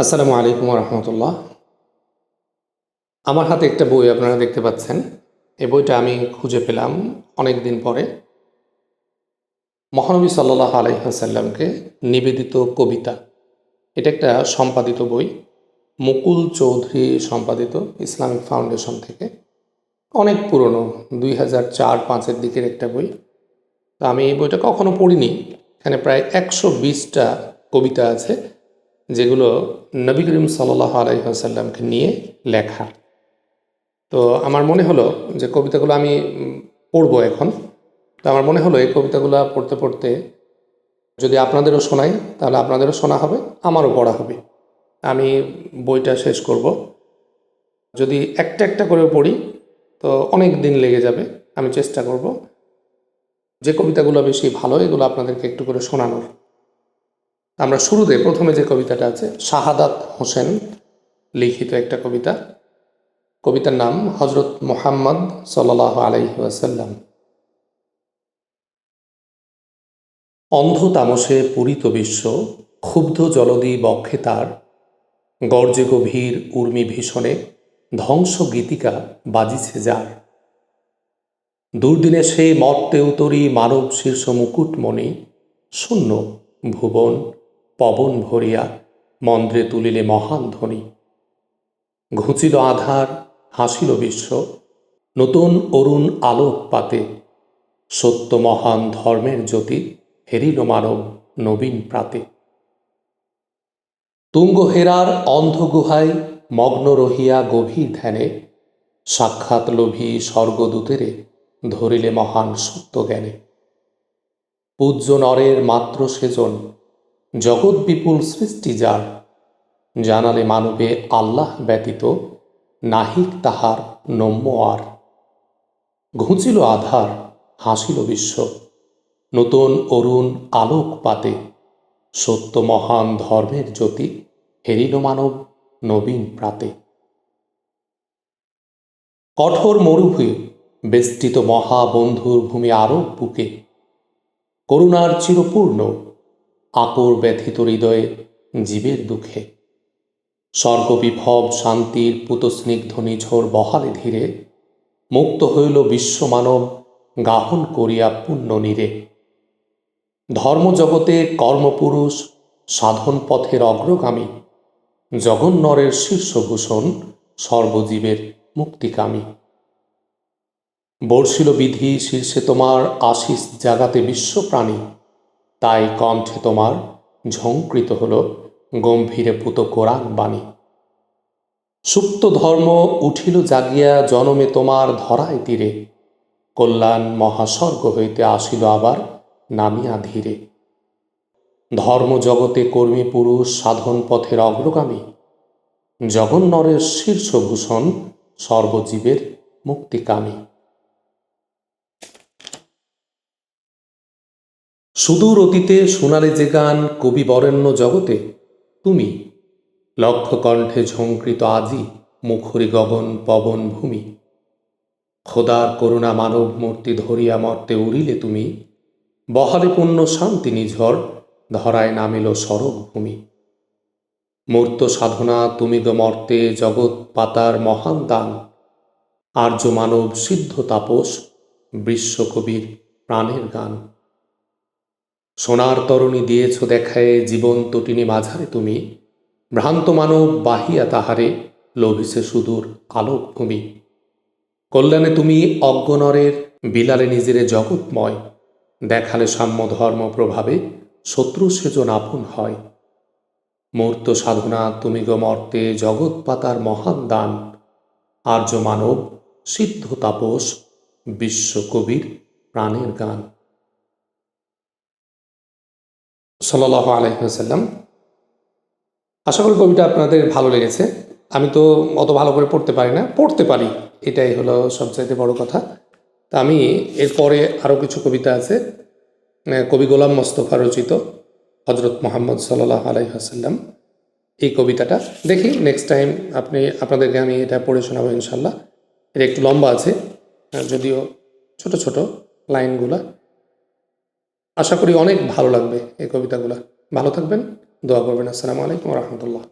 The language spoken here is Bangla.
আসসালামু আলাইকুম রহমতুল্লাহ আমার হাতে একটা বই আপনারা দেখতে পাচ্ছেন। এই বইটা আমি খুঁজে পেলাম অনেক দিন পরে। মহানবী সাল্লাহ আলাইসাল্লামকে নিবেদিত কবিতা। এটা একটা সম্পাদিত বই, মুকুল চৌধুরী সম্পাদিত ইসলামিক ফাউন্ডেশন থেকে। অনেক পুরনো, দুই হাজার চার পাঁচের দিকের একটা বই। তো আমি এই বইটা কখনো পড়িনি। এখানে প্রায় একশো বিশটা কবিতা আছে। যেগুলো নবী করিম সাল্লাহ আলাইসাল্লামকে নিয়ে লেখা। তো আমার মনে হলো যে কবিতাগুলো আমি পড়ব এখন। তো আমার মনে হলো এই কবিতাগুলো পড়তে পড়তে যদি আপনাদেরও শোনাই, তাহলে আপনাদেরও শোনা হবে, আমারও পড়া হবে। আমি বইটা শেষ করব। যদি একটা একটা করে পড়ি, তো অনেক দিন লেগে যাবে, আমি চেষ্টা করব। যে কবিতাগুলো বেশি ভালো, এগুলো আপনাদেরকে একটু করে শোনানোর। আমরা শুরুতে প্রথমে যে কবিতাটা আছে, শাহাদাত হোসেন লিখিত একটা কবিতা। কবিতার নাম হজরত মোহাম্মদ সাল্লাহ আলাইহি ওয়াসাল্লাম। অন্ধ তামসে পূরিত বিশ্ব, ক্ষুব্ধ জলদি বক্ষে তার। গর্জে গভীর উর্মি ভীষণে ধ্বংস গীতিকা বাজিছে যার। দুর্দিনে সেই মর্তে উতরি মানব শীর্ষ মুকুটমণি, শূন্য ভুবন। পবন ভরিয়া মন্দ্রে তুলিলে মহান ধ্বনি। ঘুচিল আধার, হাসিল বিশ্ব, নতুন অরুণ আলোক পাতে, সত্য মহান ধর্মের জ্যোতি হেরিল মানব নবীন প্রাতে। তুঙ্গ হেরার অন্ধ গুহায় মগ্ন রহিয়া গভীর ধ্যানে, সাক্ষাৎ লোভী স্বর্গদূতেরে ধরিলে মহান সত্য জ্ঞানে। পূজ্য নরের মাত্র সেজন জগৎ বিপুল সৃষ্টি যার, জানালে মানবে আল্লাহ ব্যতীত নাহিক তাহার নম্য আর। ঘুচিল আধার, হাসিল বিশ্ব, নতুন অরুণ আলোক পাতে, সত্য মহান ধর্মের জ্যোতি হেরিল মানব নবীন প্রাতে। কঠোর মরুভূমি, বেষ্টিত মহাবন্ধুর ভূমি আরব বুকে, করুণার চিরপূর্ণ আকর ব্যথিত হৃদয়ে, জীবের দুঃখে। স্বর্গবিভব শান্তির পুতস্নিগ্ধ নিঝর বহালে ধীরে, মুক্ত হইল বিশ্বমানব গাহন করিয়া পুণ্য নীরে। ধর্মজগতে কর্মপুরুষ, সাধন পথের অগ্রগামী, জগন্নরের শীর্ষভূষণ, সর্বজীবের মুক্তিকামী। বর্ষিল বিধি শীর্ষে তোমার আশিস জাগাতে বিশ্বপ্রাণী। তাই কণ্ঠে তোমার ঝঙ্কৃত হল গম্ভীরে পুত কোরআন বাণী। সুপ্ত ধর্ম উঠিল জাগিয়া জনমে তোমার ধরায় তীরে। কল্যাণ মহাস্বর্গ হইতে আসিল আবার নামিয়া ধীরে। ধর্ম জগতে কর্মী পুরুষ সাধন পথের অগ্রগামী। জগন্নরের শীর্ষভূষণ সর্বজীবের মুক্তিকামী। সুদূর অতীতে সোনালি যে গান কবি বরেণ্য জগতে, তুমি লক্ষ কণ্ঠে ঝঙ্কৃত আজি মুখরি গগন পবন ভূমি। খোদার করুণা মানব মূর্তি ধরিয়া মর্তে উড়িলে তুমি, বহালে পুণ্য শান্তি নিঝর ধরায় নামিল সরব ভূমি। মূর্ত সাধনা তুমি গো মর্তে জগৎ পাতার মহান দান। আর্য মানব সিদ্ধ তাপস বিশ্বকবির প্রাণের গান। সোনার তরণী দিয়েছ দেখায় জীবন তটিনী মাঝারে তুমি। ভ্রান্ত মানব বাহিয়া তাহারে লোভিছে সুদূর আলোক ভূমি কল্যাণে তুমি অজ্ঞনরের, বিলালে নিজেরে জগৎময়। দেখালে সাম্য ধর্ম প্রভাবে শত্রু সেজন আপন হয়। মূর্ত সাধনা তুমি গো মর্তে জগৎ পাতার মহান দান। আর্য মানব, সিদ্ধ তাপস বিশ্বকবির প্রাণের গান। সাল্লাহ আলহিহাসাল্লাম আশা করি কবিটা আপনাদের ভালো লেগেছে। আমি তো অত ভালো করে পড়তে পারি না। পড়তে পারি, এটাই হলো সবচাইতে বড় কথা। তা আমি এরপরে আরও কিছু কবিতা আছে। কবি গোলাম মোস্তফা রচিত হজরত মোহাম্মদ সাল্লাহ আলাইহাসাল্লাম এই কবিতাটা দেখি নেক্সট টাইম আপনি, আপনাদেরকে আমি এটা পড়ে শোনাবো ইনশাল্লাহ এটা একটু লম্বা আছে যদিও ছোট ছোট লাইনগুলা। আশা করি অনেক ভালো লাগবে এই কবিতাগুলো। ভালো থাকবেন দোয়া করবেন। আসসালামু আলাইকুম রহমতুল্লাহ।